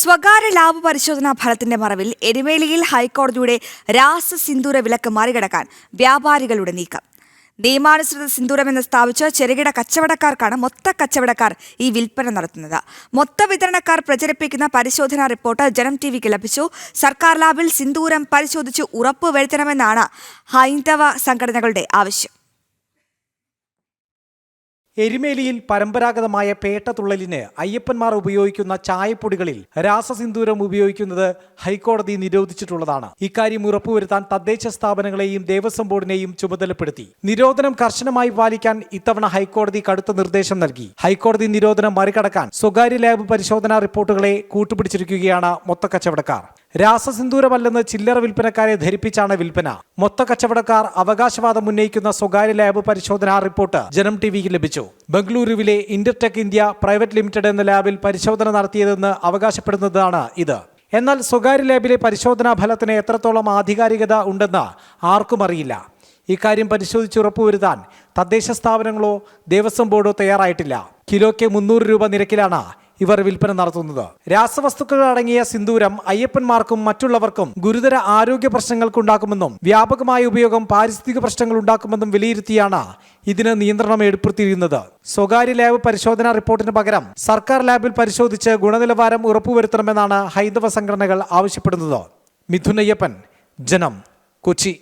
സ്വകാര്യ ലാഭ പരിശോധനാ ഫലത്തിന്റെ മറവിൽ എരുമേലിയിൽ ഹൈക്കോടതിയുടെ രാസസിന്ദൂര വിലക്ക് മറികടക്കാൻ വ്യാപാരികളുടെ നീക്കം. നിയമാനുസൃത സിന്ദൂരമെന്ന് സ്ഥാപിച്ച ചെറുകിട കച്ചവടക്കാർക്കാണ് മൊത്ത കച്ചവടക്കാർ ഈ വിൽപ്പന നടത്തുന്നത്. മൊത്ത വിതരണക്കാർ പ്രചരിപ്പിക്കുന്ന പരിശോധനാ റിപ്പോർട്ട് ജനം ടി വിക്ക് ലഭിച്ചു. സർക്കാർ ലാബിൽ സിന്ദൂരം പരിശോധിച്ച് ഉറപ്പുവരുത്തണമെന്നാണ് ഹൈന്ദവ സംഘടനകളുടെ ആവശ്യം. എരുമേലിയിൽ പരമ്പരാഗതമായ പേട്ടതുള്ളലിന് അയ്യപ്പന്മാർ ഉപയോഗിക്കുന്ന ചായപ്പൊടികളിൽ രാസസിന്ദൂരം ഉപയോഗിക്കുന്നത് ഹൈക്കോടതി നിരോധിച്ചിട്ടുള്ളതാണ്. ഇക്കാര്യം ഉറപ്പുവരുത്താൻ തദ്ദേശ സ്ഥാപനങ്ങളെയും ദേവസ്വം ബോർഡിനെയും ചുമതലപ്പെടുത്തി. നിരോധനം കർശനമായി പാലിക്കാൻ ഇത്തവണ ഹൈക്കോടതി കടുത്ത നിർദ്ദേശം നൽകി. ഹൈക്കോടതി നിരോധനം മറികടക്കാൻ സ്വകാര്യ ലാബ് പരിശോധനാ റിപ്പോർട്ടുകളെ കൂട്ടുപിടിച്ചിരിക്കുകയാണ് മൊത്തക്കച്ചവടക്കാർ. രാസസിന്ദൂരമല്ലെന്ന് ചില്ലറ വിൽപ്പനക്കാരെ ധരിപ്പിച്ചാണ് വിൽപ്പന. മൊത്ത കച്ചവടക്കാർ അവകാശവാദം ഉന്നയിക്കുന്ന സ്വകാര്യ ലാബ് പരിശോധനാ റിപ്പോർട്ട് ജനം ടിവിക്ക് ലഭിച്ചു. ബംഗളൂരുവിലെ ഇന്റർടെക് ഇന്ത്യ പ്രൈവറ്റ് ലിമിറ്റഡ് എന്ന ലാബിൽ പരിശോധന നടത്തിയതെന്ന് അവകാശപ്പെടുന്നതാണ് ഇത്. എന്നാൽ സ്വകാര്യ ലാബിലെ പരിശോധനാ ഫലത്തിന് എത്രത്തോളം ആധികാരികത ഉണ്ടെന്ന് ആർക്കും അറിയില്ല. ഇക്കാര്യം പരിശോധിച്ച് ഉറപ്പുവരുത്താൻ തദ്ദേശ സ്ഥാപനങ്ങളോ ദേവസ്വം ബോർഡോ തയ്യാറായിട്ടില്ല. കിലോയ്ക്ക് മുന്നൂറ് രൂപ നിരക്കിലാണ് ഇവർ വിൽപ്പന നടത്തുന്നത്. രാസവസ്തുക്കൾ അടങ്ങിയ സിന്ദൂരം അയ്യപ്പന്മാർക്കും മറ്റുള്ളവർക്കും ഗുരുതര ആരോഗ്യ പ്രശ്നങ്ങൾക്കുണ്ടാക്കുമെന്നും വ്യാപകമായ ഉപയോഗം പാരിസ്ഥിതിക പ്രശ്നങ്ങൾ ഉണ്ടാക്കുമെന്നും വിലയിരുത്തിയാണ് ഇതിന് നിയന്ത്രണം ഏർപ്പെടുത്തിയിരുന്നത് സ്വകാര്യ ലാബ് പരിശോധനാ റിപ്പോർട്ടിന് പകരം സർക്കാർ ലാബിൽ പരിശോധിച്ച് ഗുണനിലവാരം ഉറപ്പുവരുത്തണമെന്നാണ് ഹൈന്ദവ സംഘടനകൾ ആവശ്യപ്പെടുന്നത്. മിഥുനയ്യപ്പൻ ജനം കൊച്ചി.